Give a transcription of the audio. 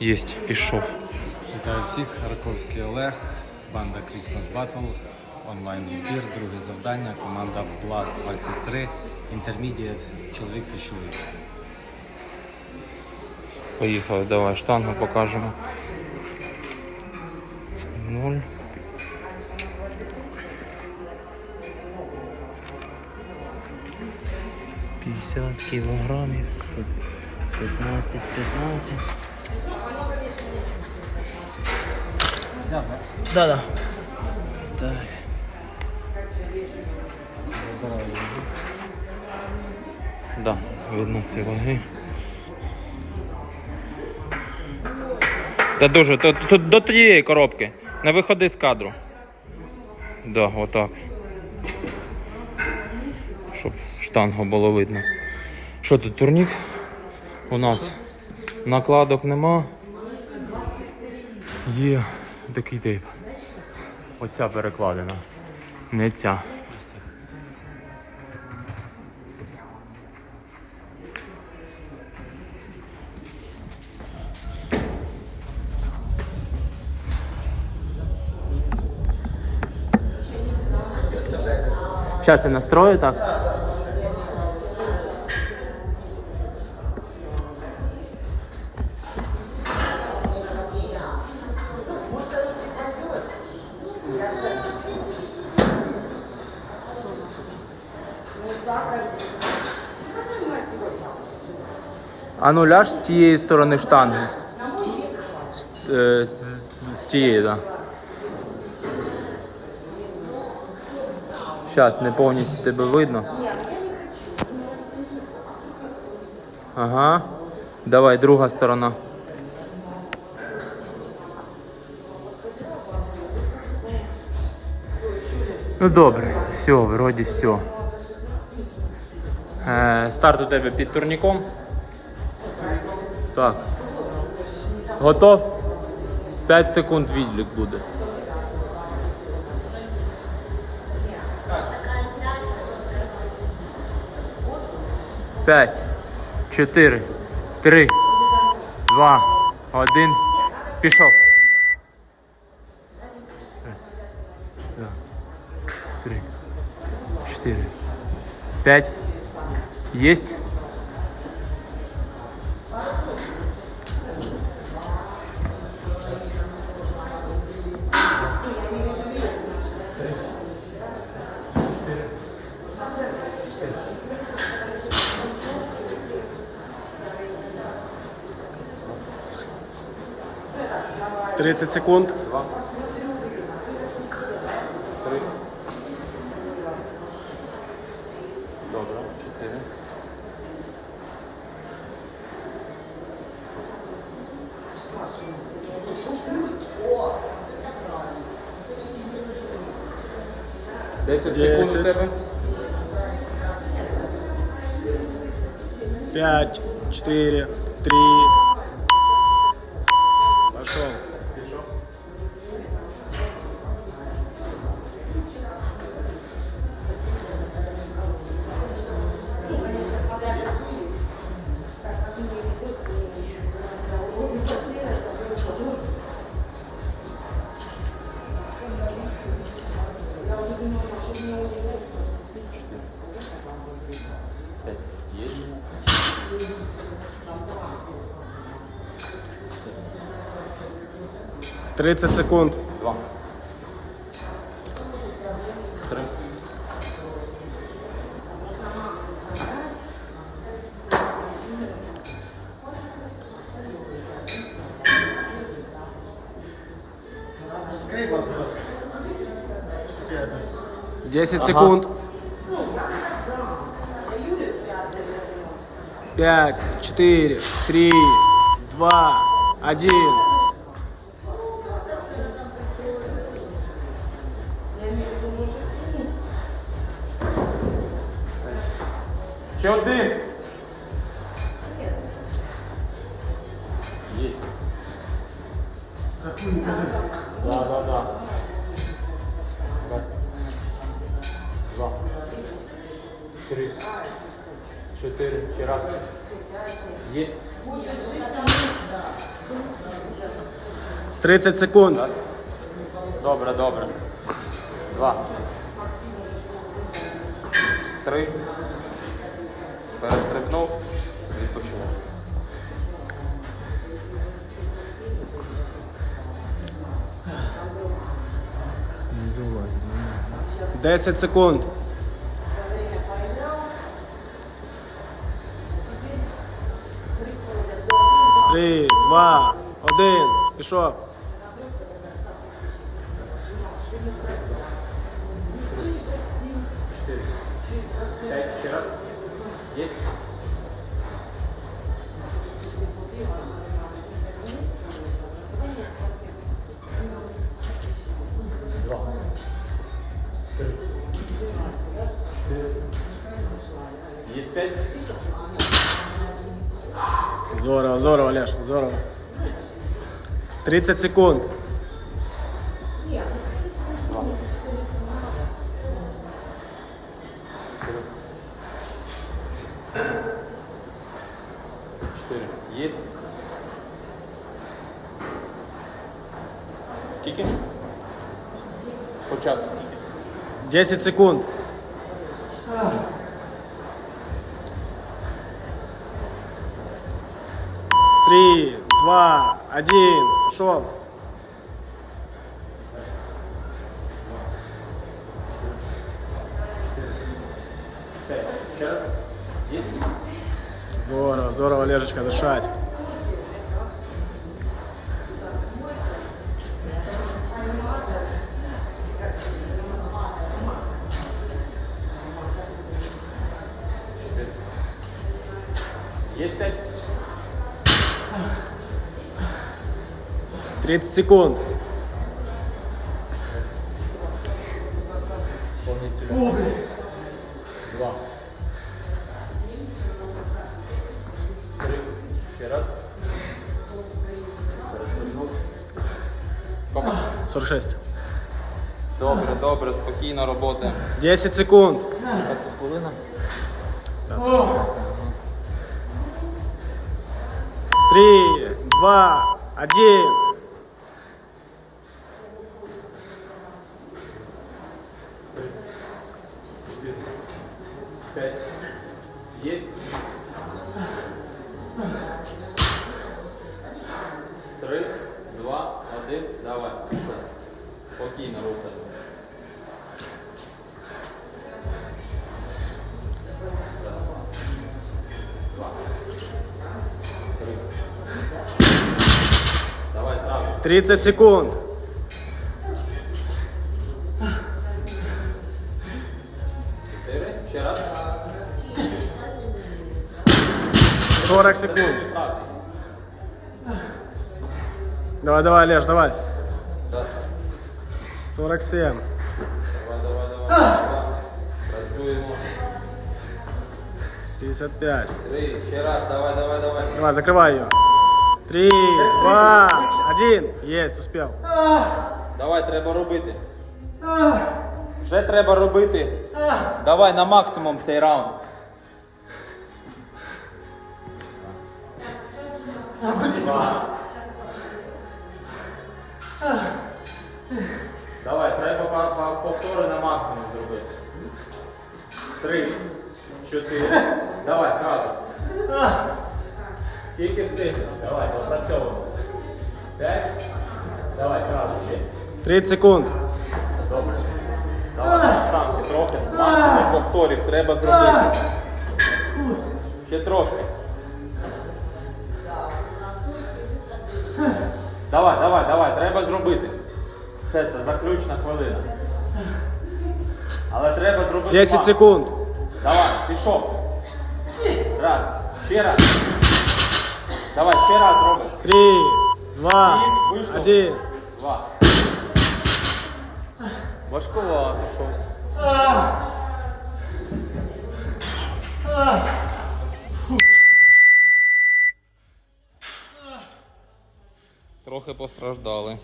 Єсть, пішов. Вітаю всіх, Раковський Олег, банда Christmas Battle, онлайн відбір, друге завдання, команда Blast 23, Intermediate, чоловік по чоловік. Поїхали, давай штангу покажемо. Нуль. П'ятдесят кілограмів. 15-15. Да, да. Так. Да, відноси ваги. Та дуже, то, то, до тієї коробки. Не виходи з кадру. Да, отак. Щоб штангу було видно. Що тут турнік? У нас накладок нема. Є такий тип. Оця перекладена. Не ця. Зараз я настрою так. А ну ляж з тієї сторони штанги. З, е, з, з тієї, так. Да. Зараз не повністю тебе видно. Ага. Давай, друга сторона. Ну добре, все, вроді все. Е, старт у тебе під турніком. Так. Готов? 5 секунд відлік буде. П'ять, чотири, три, два, один. Пішов. Три, чотири, п'ять. Єсть. – 30 секунд. Добре, чотири. Десять секунд у тебе. 5, 4, 3. 30 секунд. Два. Три. Десять секунд. Пять, четыре, три, два, один. Ще один. Є. Да, да, да. Раз. Два. Три. Чотири. Ще раз. Є. 30 секунд. Раз. Добре, добре. Два. Три. Перестрибнув. Відпочив. 10 секунд. Три, два, один. Пішов. Є п'ять? Здорово, здорово, Олеж, здорово. 30 секунд. Чотири. Є? Скільки? По часу скільки? 10 секунд. Три, два, один. Пошел. Здорово, здорово, Олежечка, дышать. 30 секунд. Два. Три. Ще раз. Сколько? 46. Добре, добре, спокійна робота. 10 секунд. Це хвилина? Три, два, один. П'ять. Є? Три, два, один, давай, пішов. Спокійно рухаємося. Раз. Два. Три. Давай сразу. 30 секунд. 40 секунд. Давай, давай, Олеж, давай. Раз. 47. Давай, давай, давай. давай. Працюємо. 55. Три. Ще раз. Давай, давай, закрывай ее. Три, два, один. Есть, успел. Давай, треба робити. Вже треба робити. Давай на максимум цей раунд. Два. Давай, треба по- по- повтори на максимум зробити. Три, чотири. Давай, сразу. Скільки встигнеш? Давай, допрацьовуємо. П'ять. Давай, сразу ще. 30 секунд. Добре. Давай, штанги трохи. Максимум повторів треба зробити. Ще трошки. Давай, давай, давай, треба зробити. Все це заключна хвилина. Але треба зробити. 10 максимум. секунд. Давай, пішов. Раз. Ще раз. Давай, ще раз робиш. Три, два, Вийшло. один. Два. Важкувато щось. Трохи постраждали.